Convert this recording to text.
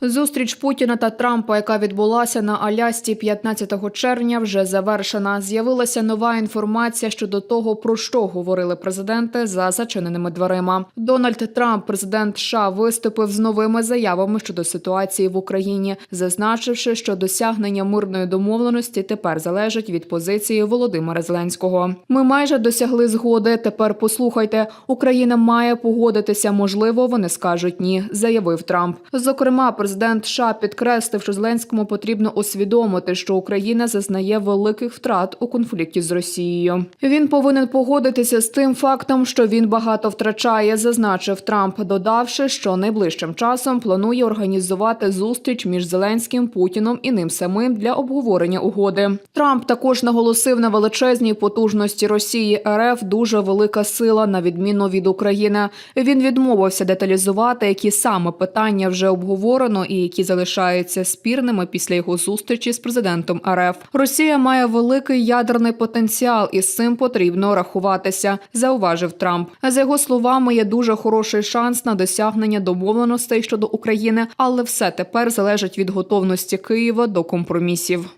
Зустріч Путіна та Трампа, яка відбулася на Алясці 15 червня, вже завершена. З'явилася нова інформація щодо того, про що говорили президенти за зачиненими дверима. Дональд Трамп, президент США, виступив з новими заявами щодо ситуації в Україні, зазначивши, що досягнення мирної домовленості тепер залежить від позиції Володимира Зеленського. Ми майже досягли згоди. Тепер послухайте, Україна має погодитися. Можливо, вони скажуть ні, заявив Трамп. Зокрема, президент США підкреслив, що Зеленському потрібно усвідомити, що Україна зазнає великих втрат у конфлікті з Росією. Він повинен погодитися з тим фактом, що він багато втрачає, зазначив Трамп, додавши, що найближчим часом планує організувати зустріч між Зеленським, Путіном і ним самим для обговорення угоди. Трамп також наголосив на величезній потужності Росії РФ дуже велика сила, на відміну від України. Він відмовився деталізувати, які саме питання вже обговорено і які залишаються спірними після його зустрічі з президентом РФ. Росія має великий ядерний потенціал, і з цим потрібно рахуватися, зауважив Трамп. За його словами, є дуже хороший шанс на досягнення домовленостей щодо України, але все тепер залежить від готовності Києва до компромісів.